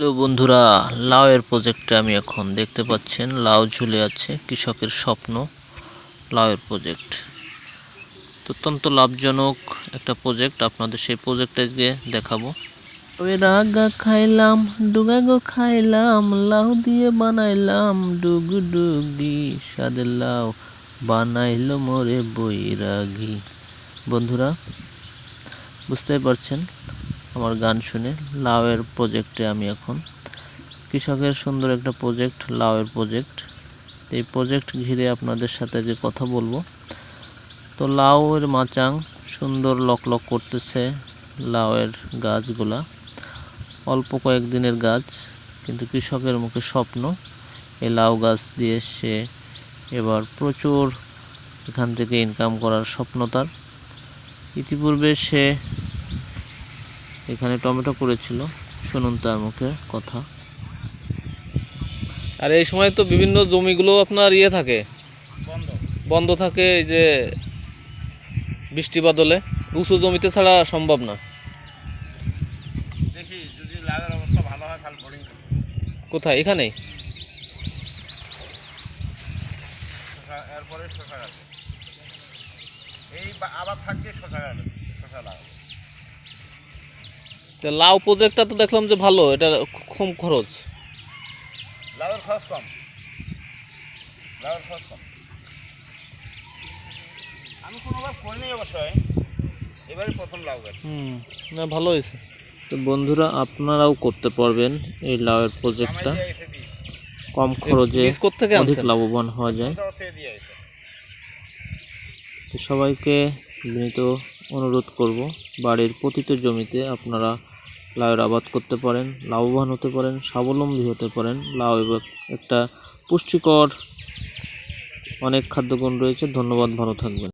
Hello বন্ধুরা, লাউয়ের প্রজেক্টে আমি এখন দেখতে পাচ্ছেন, লাউ ঝুলে আছে, কৃষকের স্বপ্ন, লাউয়ের প্রজেক্ট অত্যন্ত লাভজনক একটা প্রজেক্ট আপনাদের সেই প্রজেক্ট আজকে দেখাবো। রাগা খাইলাম, ডুগা গো খাইলাম, লাউ দিয়ে বানাইলাম, ডুগ ডুগি স্বাদের লাউ বানাইলো মোরে বৈরাগী। বন্ধুরা, বুঝতেই পারছেন? আমার গান শুনে লাউয়ের প্রজেক্টে আমি এখন। কৃষকের সুন্দর একটা প্রজেক্ট লাউয়ের প্রজেক্ট এই প্রজেক্ট ঘিরে আপনাদের সাথে যে কথা বলব। তো লাউয়ের মাচাং সুন্দর লক লক করতেছে লাউয়ের গাছগুলা। অল্প কয়েকদিনের গাছ, কিন্তু কৃষকের মুখে স্বপ্ন। এই লাউ গাছ দিয়ে সে এবার প্রচুর এখান থেকে ইনকাম করার স্বপ্ন তার। ইতিপূর্বে সে এখানে টমেটো করেছিল শুনুন তার মুখে কথা। আর এই সময় তো বিভিন্ন জমিগুলো আপনার ইয়ে থাকে। বন্ধ থাকে এই যে বৃষ্টি বাদলে। উঁচু জমিতে ছাড়া সম্ভব না। দেখি যদি লাগার অবস্থা ভালো হয় তাহলে বোরিং কোথায়? এখানেই এরপরে শশা গাছ। এই আবার থাকবে শশা গাছ শশা লাগাবো। তো লাউ প্রজেক্টটা তো দেখলাম যে ভালো এটা কম খরচ। লাউয়ের খরচ কম। লাউয়ের খরচ কম। আমি কোনোবার করিনি অবশ্যই এবারে প্রথম লাউ গাছ। হুম না ভালো হয়েছে। তো বন্ধুরা আপনারাও করতে পারবেন এই লাউয়ের প্রজেক্টটা কম খরচে অধিক লাভবান হওয়া যায়। তো সবাইকে বিনীত অনুরোধ করব। বাড়ির পতিত জমিতে আপনারা লাউয়ের আবাদ করতে পারেন, লাভবান হতে পারেন, স্বাবলম্বী হতে পারেন। লাউ একটা পুষ্টিকর অনেক খাদ্যগুণ রয়েছে। ধন্যবাদ, ভালো থাকবেন।